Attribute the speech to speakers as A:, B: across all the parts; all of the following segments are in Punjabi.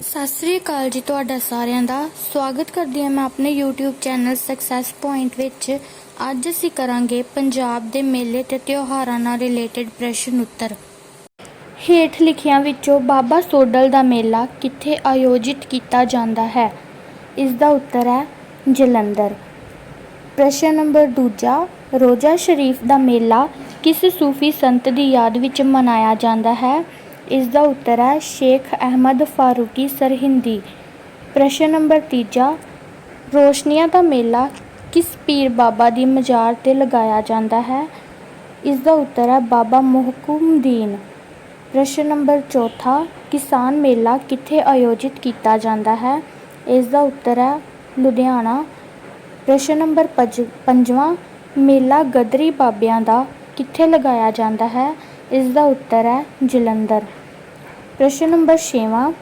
A: ਸਤਿ ਸ੍ਰੀ ਅਕਾਲ ਜੀ ਤੁਹਾਡਾ ਸਾਰਿਆਂ ਦਾ। ਸਵਾਗਤ ਕਰਦੀ ਹਾਂ ਮੈਂ ਆਪਣੇ YouTube ਚੈਨਲ ਸਕਸੈਸ ਪੁਆਇੰਟ ਵਿੱਚ। ਅੱਜ ਅਸੀਂ ਕਰਾਂਗੇ ਪੰਜਾਬ ਦੇ ਮੇਲੇ ਤੇ ਤਿਉਹਾਰਾਂ ਨਾਲ ਰਿਲੇਟਡ ਪ੍ਰਸ਼ਨ ਉੱਤਰ। ਹੇਠ ਲਿਖਿਆਂ ਵਿੱਚੋਂ ਬਾਬਾ ਸੋਡਲ ਦਾ ਮੇਲਾ ਕਿੱਥੇ ਆਯੋਜਿਤ ਕੀਤਾ ਜਾਂਦਾ ਹੈ? ਇਸ ਦਾ ਉੱਤਰ ਹੈ ਜਲੰਧਰ। ਪ੍ਰਸ਼ਨ ਨੰਬਰ ਦੂਜਾ, ਰੋਜ਼ਾ ਸ਼ਰੀਫ ਦਾ ਮੇਲਾ ਕਿਸ ਸੂਫੀ ਸੰਤ ਦੀ ਯਾਦ ਵਿੱਚ ਮਨਾਇਆ ਜਾਂਦਾ ਹੈ? ਇਸ ਦਾ ਉੱਤਰ ਹੈ ਸ਼ੇਖ ਅਹਿਮਦ ਫਾਰੂਕੀ ਸਰਹਿੰਦੀ ਪ੍ਰਸ਼ਨ ਨੰਬਰ ਤੀਜਾ, ਰੋਸ਼ਨੀਆਂ ਦਾ ਮੇਲਾ ਕਿਸ ਪੀਰ ਬਾਬਾ ਦੀ ਮਜ਼ਾਰ ਤੇ ਲਗਾਇਆ ਜਾਂਦਾ ਹੈ? ਇਸ ਦਾ ਉੱਤਰ ਹੈ ਬਾਬਾ ਮੁਹਕਮਦੀਨ। ਪ੍ਰਸ਼ਨ ਨੰਬਰ ਚੌਥਾ, ਕਿਸਾਨ ਮੇਲਾ ਕਿੱਥੇ ਆਯੋਜਿਤ ਕੀਤਾ ਜਾਂਦਾ ਹੈ? ਇਸ ਦਾ ਉੱਤਰ ਹੈ ਲੁਧਿਆਣਾ। ਪ੍ਰਸ਼ਨ ਨੰਬਰ ਪੰਜ- ਪੰਜਵਾਂ, ਮੇਲਾ ਗਦਰੀ ਬਾਬਿਆਂ ਦਾ ਕਿੱਥੇ ਲਗਾਇਆ ਜਾਂਦਾ ਹੈ? ਇਸ ਦਾ ਉੱਤਰ ਹੈ ਜਲੰਧਰ। ਪ੍ਰਸ਼ਨ ਨੰਬਰ ਛੇਵਾਂ,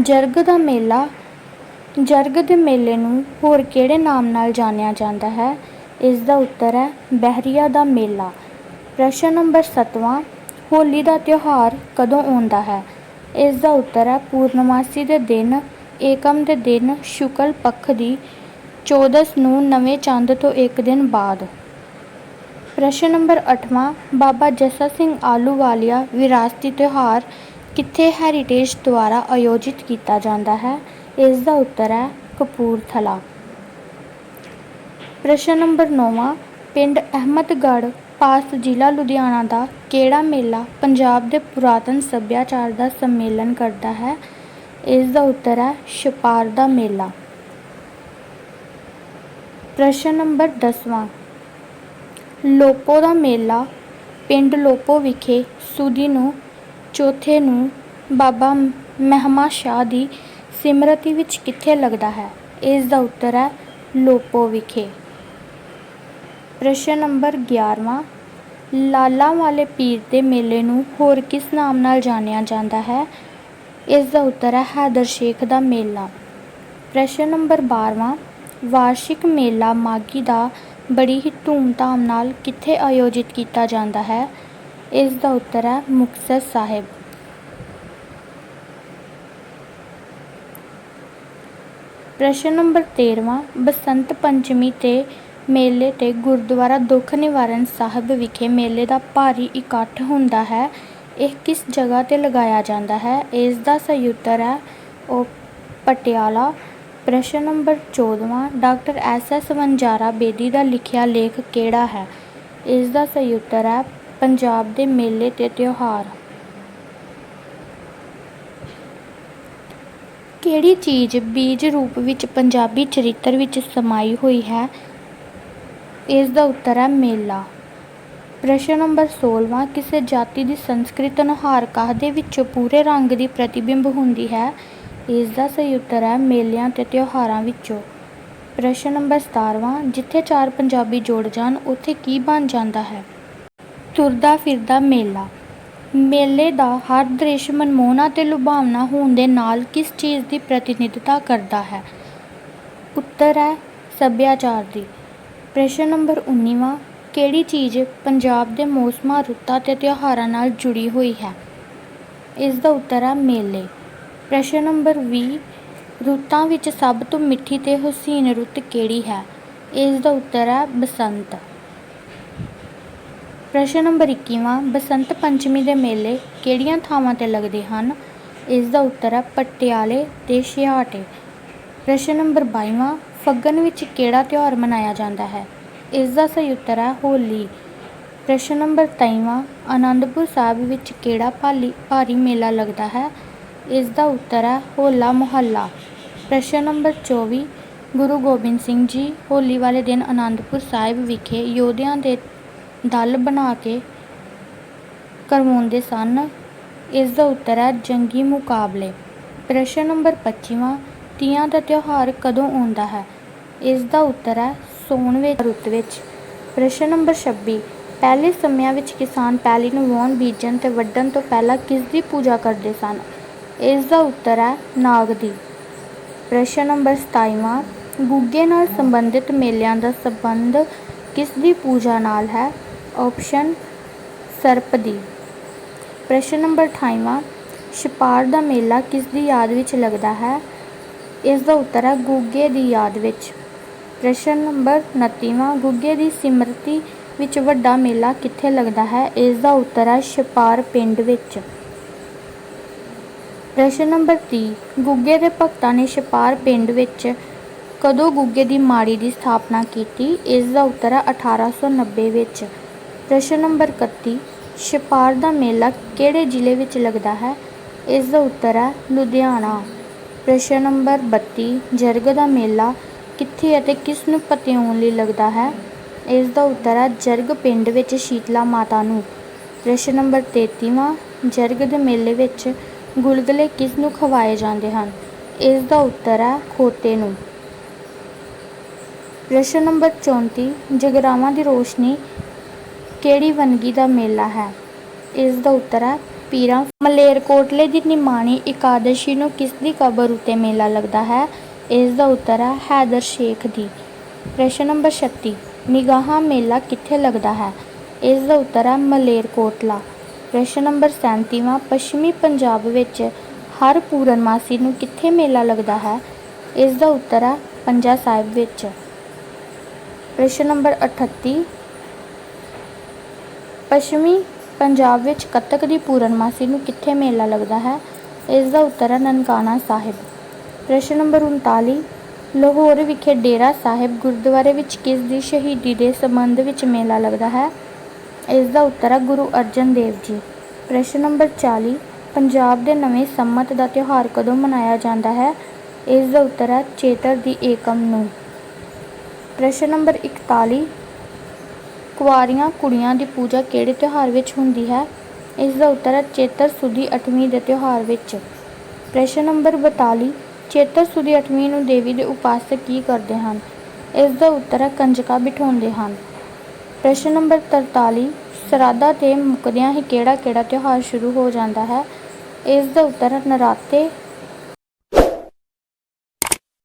A: ਜਰਗ ਦਾ ਮੇਲਾ, ਜਰਗ ਦੇ ਮੇਲੇ ਨੂੰ ਹੋਰ ਕਿਹੜੇ ਨਾਮ ਨਾਲ ਜਾਣਿਆ ਜਾਂਦਾ ਹੈ? ਇਸ ਦਾ ਉੱਤਰ ਹੈ, ਬਹਿਰੀਆ ਦਾ ਮੇਲਾ। ਪ੍ਰਸ਼ਨ ਨੰਬਰ ਸੱਤਵਾਂ, ਹੋਲੀ ਦਾ ਤਿਉਹਾਰ ਕਦੋਂ ਆਉਂਦਾ ਹੈ? ਇਸ ਦਾ ਉੱਤਰ ਹੈ, ਪੂਰਨਮਾਸੀ ਦੇ ਦਿਨ, ਏਕਮ ਦੇ ਦਿਨ, ਸ਼ੁਕਲ ਪੱਖ ਦੀ ਚੌਦਸ ਨੂੰ ਨਵੇਂ ਚੰਦ ਤੋਂ ਇੱਕ ਦਿਨ ਬਾਅਦ। ਪ੍ਰਸ਼ਨ ਨੰਬਰ 8ਵਾਂ ਬਾਬਾ ਜੱਸਾ ਸਿੰਘ ਆਲੂਵਾਲੀਆ ਵਿਰਾਸਤੀ ਤਿਉਹਾਰ ਕਿੱਥੇ ਹੈਰੀਟੇਜ ਦੁਆਰਾ ਆਯੋਜਿਤ ਕੀਤਾ ਜਾਂਦਾ ਹੈ ਇਸ ਦਾ ਉੱਤਰ ਹੈ ਕਪੂਰਥਲਾ। ਪ੍ਰਸ਼ਨ ਨੰਬਰ 9ਵਾਂ ਪਿੰਡ ਅਹਿਮਦਗੜ੍ਹ, ਪਾਸ ਜ਼ਿਲ੍ਹਾ ਲੁਧਿਆਣਾ ਦਾ ਕਿਹੜਾ ਮੇਲਾ ਪੰਜਾਬ ਦੇ ਪੁਰਾਤਨ ਸੱਭਿਆਚਾਰ ਦਾ ਸੰਮੇਲਨ ਕਰਦਾ ਹੈ? ਇਸ ਦਾ ਉੱਤਰ ਹੈ ਛਪਾਰ ਦਾ ਮੇਲਾ। ਪ੍ਰਸ਼ਨ ਨੰਬਰ 10ਵਾਂ ਲੋਪੋ ਦਾ ਮੇਲਾ ਪਿੰਡ ਲੋਪੋ ਵਿਖੇ ਸੁਦੀ ਨੂੰ ਚੌਥੇ ਨੂੰ ਬਾਬਾ ਮਹਿਮਾ ਸ਼ਾਹ ਦੀ ਸਿਮਰਤੀ ਵਿੱਚ ਕਿੱਥੇ ਲੱਗਦਾ ਹੈ? ਇਸ ਦਾ ਉੱਤਰ ਹੈ ਲੋਪੋ ਵਿਖੇ। ਪ੍ਰਸ਼ਨ ਨੰਬਰ 11ਵਾਂ ਲਾਲਾ ਵਾਲੇ ਪੀਰ ਦੇ ਮੇਲੇ ਨੂੰ ਹੋਰ ਕਿਸ ਨਾਮ ਨਾਲ ਜਾਣਿਆ ਜਾਂਦਾ ਹੈ? ਇਸ ਦਾ ਉੱਤਰ ਹੈ ਹੈਦਰ ਸ਼ੇਖ ਦਾ ਮੇਲਾ। ਪ੍ਰਸ਼ਨ ਨੰਬਰ 12ਵਾਂ ਵਾਰਸ਼ਿਕ ਮੇਲਾ ਮਾਘੀ ਦਾ ਬੜੀ ਹੀ ਧੂਮਧਾਮ ਨਾਲ ਕਿੱਥੇ ਆਯੋਜਿਤ ਕੀਤਾ ਜਾਂਦਾ ਹੈ? ਇਸ ਦਾ ਉੱਤਰ ਹੈ ਮੁਕਤਸਰ ਸਾਹਿਬ। ਪ੍ਰਸ਼ਨ ਨੰਬਰ 13ਵਾਂ ਬਸੰਤ ਪੰਚਮੀ ਤੇ ਮੇਲੇ ਤੇ ਗੁਰਦੁਆਰਾ ਦੁੱਖ ਨਿਵਾਰਨ ਸਾਹਿਬ ਵਿਖੇ ਮੇਲੇ ਦਾ ਭਾਰੀ ਇਕੱਠ ਹੁੰਦਾ ਹੈ। ਇਹ ਕਿਸ ਜਗ੍ਹਾ ਤੇ ਲਗਾਇਆ ਜਾਂਦਾ ਹੈ? ਇਸ ਦਾ ਸਹੀ ਉੱਤਰ ਹੈ ਉਹ ਪਟਿਆਲਾ। ਪ੍ਰਸ਼ਨ number 14ਵਾਂ doctor S S Vanjara Bedi ਦਾ ਲਿਖਿਆ ਲੇਖ ਕਿਹੜਾ ਹੈ? ਇਸ ਦਾ ਸਹੀ ਉੱਤਰ ਹੈ ਪੰਜਾਬ ਦੇ ਮੇਲੇ ਅਤੇ ਤਿਉਹਾਰ। ਕਿਹੜੀ ਚੀਜ਼ ਬੀਜ ਰੂਪ ਵਿੱਚ ਪੰਜਾਬੀ ਚਰਿੱਤਰ ਵਿੱਚ ਸਮਾਈ ਹੋਈ ਹੈ? ਇਸ ਦਾ ਉੱਤਰ ਹੈ ਮੇਲਾ। ਪ੍ਰਸ਼ਨ ਨੰਬਰ 16ਵਾਂ ਕਿਸੇ ਜਾਤੀ ਦੀ ਸੰਸਕ੍ਰਿਤ ਨੁਹਾਰ ਕਾਹਦੇ ਵਿੱਚੋਂ ਪੂਰੇ ਰੰਗ ਦੀ ਪ੍ਰਤੀਬਿੰਬ ਹੁੰਦੀ ਹੈ? ਇਸ ਦਾ ਸਹੀ ਉੱਤਰ ਹੈ ਮੇਲਿਆਂ ਤੇ ਤਿਉਹਾਰਾਂ ਵਿੱਚੋਂ। ਪ੍ਰਸ਼ਨ ਨੰਬਰ 17ਵਾਂ ਜਿੱਥੇ ਚਾਰ ਪੰਜਾਬੀ ਜੁੜ ਜਾਣ, ਉੱਥੇ ਕੀ ਬਣ ਜਾਂਦਾ ਹੈ? ਤੁਰਦਾ ਫਿਰਦਾ ਮੇਲਾ। ਮੇਲੇ ਦਾ ਹਰ ਦ੍ਰਿਸ਼ ਮਨਮੋਹਣਾ ਤੇ ਲੁਭਾਵਣਾ ਹੋਣ ਦੇ ਨਾਲ ਕਿਸ ਚੀਜ਼ ਦੀ ਪ੍ਰਤੀਨਿਧਤਾ ਕਰਦਾ ਹੈ? ਉੱਤਰ ਹੈ ਸੱਭਿਆਚਾਰ ਦੀ। ਪ੍ਰਸ਼ਨ ਨੰਬਰ 19ਵਾਂ ਕਿਹੜੀ ਚੀਜ਼ ਪੰਜਾਬ ਦੇ ਮੌਸਮਾਂ, ਰੁੱਤਾਂ ਤੇ ਤਿਉਹਾਰਾਂ ਨਾਲ ਜੁੜੀ ਹੋਈ ਹੈ? ਇਸ ਦਾ ਉੱਤਰ ਹੈ ਮੇਲੇ। ਪ੍ਰਸ਼ਨ ਨੰਬਰ 20 ਰੁੱਤਾਂ ਵਿੱਚ ਸਭ ਤੋਂ ਮਿੱਠੀ ਤੇ ਹਸੀਨ ਰੁੱਤ ਕਿਹੜੀ ਹੈ? ਇਸ ਦਾ ਉੱਤਰ ਹੈ ਬਸੰਤ। ਪ੍ਰਸ਼ਨ ਨੰਬਰ 21ਵਾਂ ਬਸੰਤ ਪੰਚਮੀ ਦੇ ਮੇਲੇ ਕਿਹੜੀਆਂ ਥਾਵਾਂ ਤੇ ਲੱਗਦੇ ਹਨ? ਇਸ ਦਾ ਉੱਤਰ ਹੈ ਪਟਿਆਲੇ ਤੇ ਛਿਹਾਟੇ ਪ੍ਰਸ਼ਨ ਨੰਬਰ 22ਵਾਂ ਫੱਗਣ ਵਿੱਚ ਕਿਹੜਾ ਤਿਉਹਾਰ ਮਨਾਇਆ ਜਾਂਦਾ ਹੈ? ਇਸ ਦਾ ਸਹੀ ਉੱਤਰ ਹੈ ਹੋਲੀ। ਪ੍ਰਸ਼ਨ ਨੰਬਰ 23ਵਾਂ ਆਨੰਦਪੁਰ ਸਾਹਿਬ ਵਿੱਚ ਕਿਹੜਾ ਭਾਲੀ ਭਾਰੀ ਮੇਲਾ ਲੱਗਦਾ ਹੈ? ਇਸ ਦਾ ਉੱਤਰ ਹੈ ਹੋਲਾ ਮੁਹੱਲਾ। ਪ੍ਰਸ਼ਨ ਨੰਬਰ 24 ਗੁਰੂ ਗੋਬਿੰਦ ਸਿੰਘ ਜੀ ਹੋਲੀ ਵਾਲੇ ਦਿਨ ਆਨੰਦਪੁਰ ਸਾਹਿਬ ਵਿਖੇ ਯੋਧਿਆਂ ਦੇ ਦਲ ਬਣਾ ਕੇ ਕਰਵਾਉਂਦੇ ਸਨ। ਇਸ ਦਾ ਉੱਤਰ ਹੈ ਜੰਗੀ ਮੁਕਾਬਲੇ। ਪ੍ਰਸ਼ਨ ਨੰਬਰ 25ਵਾਂ ਤੀਆਂ ਦਾ ਤਿਉਹਾਰ ਕਦੋਂ ਆਉਂਦਾ ਹੈ? ਇਸ ਦਾ ਉੱਤਰ ਹੈ ਸੌਣ ਵਿੱਚ, ਰੁੱਤ ਵਿੱਚ। ਪ੍ਰਸ਼ਨ ਨੰਬਰ 26 ਪਹਿਲੇ ਸਮਿਆਂ ਵਿੱਚ ਕਿਸਾਨ ਪੈਲੀ ਨੂੰ ਵਾਹੁਣ, ਬੀਜਣ ਤੇ ਵੱਢਣ ਤੋਂ ਪਹਿਲਾਂ ਕਿਸ ਦੀ ਪੂਜਾ ਕਰਦੇ ਸਨ? ਇਸ ਦਾ ਉੱਤਰ ਹੈ ਨਾਗ ਦੀ। ਪ੍ਰਸ਼ਨ ਨੰਬਰ 27ਵਾਂ ਗੁੱਗੇ ਨਾਲ ਸੰਬੰਧਿਤ ਮੇਲਿਆਂ ਦਾ ਸੰਬੰਧ ਕਿਸ ਦੀ ਪੂਜਾ ਨਾਲ ਹੈ? ਆਪਸ਼ਨ ਸਰਪ ਦੀ ਪ੍ਰਸ਼ਨ ਨੰਬਰ 28ਵਾਂ ਛਪਾਰ ਦਾ ਮੇਲਾ ਕਿਸ ਦੀ ਯਾਦ ਵਿੱਚ ਲੱਗਦਾ ਹੈ? ਇਸ ਦਾ ਉੱਤਰ ਹੈ ਗੁੱਗੇ ਦੀ ਯਾਦ ਵਿੱਚ। ਪ੍ਰਸ਼ਨ ਨੰਬਰ 29ਵਾਂ ਗੁੱਗੇ ਦੀ ਸਿਮਰਤੀ ਵਿੱਚ ਵੱਡਾ ਮੇਲਾ ਕਿੱਥੇ ਲੱਗਦਾ ਹੈ? ਇਸ ਦਾ ਉੱਤਰ ਹੈ ਛਪਾਰ ਪਿੰਡ ਵਿੱਚ। ਪ੍ਰਸ਼ਨ ਨੰਬਰ 30 ਗੁੱਗੇ ਦੇ ਭਗਤਾਂ ਨੇ ਛਪਾਰ ਪਿੰਡ ਵਿੱਚ ਕਦੋਂ ਗੁੱਗੇ ਦੀ ਮਾੜੀ ਦੀ ਸਥਾਪਨਾ ਕੀਤੀ? ਇਸ ਦਾ ਉੱਤਰ ਹੈ 1890 ਵਿੱਚ। ਪ੍ਰਸ਼ਨ ਨੰਬਰ 31 ਛਪਾਰ ਦਾ ਮੇਲਾ ਕਿਹੜੇ ਜ਼ਿਲ੍ਹੇ ਵਿੱਚ ਲੱਗਦਾ ਹੈ? ਇਸ ਦਾ ਉੱਤਰ ਹੈ ਲੁਧਿਆਣਾ। ਪ੍ਰਸ਼ਨ ਨੰਬਰ 32 ਜਰਗ ਦਾ ਮੇਲਾ ਕਿੱਥੇ ਅਤੇ ਕਿਸ ਨੂੰ ਪਤਿਆਉਣ ਲਈ ਲੱਗਦਾ ਹੈ? ਇਸ ਦਾ ਉੱਤਰ ਹੈ ਜਰਗ ਪਿੰਡ ਵਿੱਚ ਸ਼ੀਤਲਾ ਮਾਤਾ ਨੂੰ। ਪ੍ਰਸ਼ਨ ਨੰਬਰ 33ਵਾਂ ਜਰਗ ਦੇ ਮੇਲੇ ਵਿੱਚ ਗੁਲਗੁਲੇ ਕਿਸ ਨੂੰ ਖਵਾਏ ਜਾਂਦੇ ਹਨ? ਇਸ ਦਾ ਉੱਤਰ ਹੈ ਖੋਤੇ ਨੂੰ। ਪ੍ਰਸ਼ਨ ਨੰਬਰ 34 ਜਗਰਾਵਾਂ ਦੀ ਰੋਸ਼ਨੀ ਕਿਹੜੀ ਵੰਨਗੀ ਦਾ ਮੇਲਾ ਹੈ? ਇਸ ਦਾ ਉੱਤਰ ਹੈ, ਪੀਰਾਂ ਮਲੇਰਕੋਟਲੇ ਦੀ ਨਿਮਾਣੀ ਇਕਾਦਸ਼ੀ ਨੂੰ ਕਿਸ ਦੀ ਕਬਰ ਉਤੇ ਮੇਲਾ ਲੱਗਦਾ ਹੈ? ਇਸ ਦਾ ਉੱਤਰ ਹੈ, ਹੈਦਰ ਸ਼ੇਖ ਦੀ। ਪ੍ਰਸ਼ਨ ਨੰਬਰ 36 ਨਿਗਾਹਾਂ ਮੇਲਾ ਕਿੱਥੇ ਲੱਗਦਾ ਹੈ? ਇਸ ਦਾ ਉੱਤਰ ਹੈ, ਮਲੇਰਕੋਟਲਾ। ਪ੍ਰਸ਼ਨ ਨੰਬਰ 37ਵਾਂ ਪੱਛਮੀ ਪੰਜਾਬ ਵਿੱਚ ਹਰ ਪੂਰਨਮਾਸੀ ਨੂੰ ਕਿੱਥੇ ਮੇਲਾ ਲੱਗਦਾ ਹੈ? ਇਸ ਦਾ ਉੱਤਰ ਹੈ, ਪੰਜਾ ਸਾਹਿਬ ਵਿੱਚ। ਪ੍ਰਸ਼ਨ ਨੰਬਰ 38 ਪੱਛਮੀ ਪੰਜਾਬ ਵਿੱਚ ਕੱਤਕ ਦੀ ਪੂਰਨਮਾਸੀ ਨੂੰ ਕਿੱਥੇ ਮੇਲਾ ਲੱਗਦਾ ਹੈ? ਇਸ ਦਾ ਉੱਤਰ ਹੈ ਨਨਕਾਣਾ ਸਾਹਿਬ। ਪ੍ਰਸ਼ਨ ਨੰਬਰ 39 ਲਾਹੌਰ ਵਿਖੇ ਡੇਰਾ ਸਾਹਿਬ ਗੁਰਦੁਆਰੇ ਵਿੱਚ ਕਿਸ ਦੀ ਸ਼ਹੀਦੀ ਦੇ ਸੰਬੰਧ ਵਿੱਚ ਮੇਲਾ ਲੱਗਦਾ ਹੈ? ਇਸ ਦਾ ਉੱਤਰ ਹੈ ਗੁਰੂ ਅਰਜਨ ਦੇਵ ਜੀ। ਪ੍ਰਸ਼ਨ ਨੰਬਰ 40 ਪੰਜਾਬ ਦੇ ਨਵੇਂ ਸੰਮਤ ਦਾ ਤਿਉਹਾਰ ਕਦੋਂ ਮਨਾਇਆ ਜਾਂਦਾ ਹੈ? ਇਸ ਦਾ ਉੱਤਰ ਹੈ ਚੇਤਰ ਦੀ ਏਕਮ ਨੂੰ। ਪ੍ਰਸ਼ਨ ਨੰਬਰ 41 ਕੁਆਰੀਆਂ ਕੁੜੀਆਂ ਦੀ ਪੂਜਾ ਕਿਹੜੇ ਤਿਉਹਾਰ ਵਿੱਚ ਹੁੰਦੀ ਹੈ? ਇਸ ਦਾ ਉੱਤਰ ਹੈ ਚੇਤਰ ਸੁਦੀ 8ਵੀਂ ਦੇ ਤਿਉਹਾਰ ਵਿੱਚ। ਪ੍ਰਸ਼ਨ ਨੰਬਰ 42 ਚੇਤਰ ਸੁਦੀ 8ਵੀਂ ਨੂੰ ਦੇਵੀ ਦੇ ਉਪਾਸਕ ਕੀ ਕਰਦੇ ਹਨ? ਇਸ ਦਾ ਉੱਤਰ ਹੈ ਕੰਜਕਾਂ ਬਿਠਾਉਂਦੇ ਹਨ। ਪ੍ਰਸ਼ਨ ਨੰਬਰ 43 ਸਰਾਧਾ ਤੇ ਮੁਕਦਿਆਂ ਹੀ ਕਿਹੜਾ ਕਿਹੜਾ ਤਿਉਹਾਰ ਸ਼ੁਰੂ ਹੋ ਜਾਂਦਾ ਹੈ? ਇਸ ਦਾ ਉੱਤਰ ਹੈ ਨਰਾਤੇ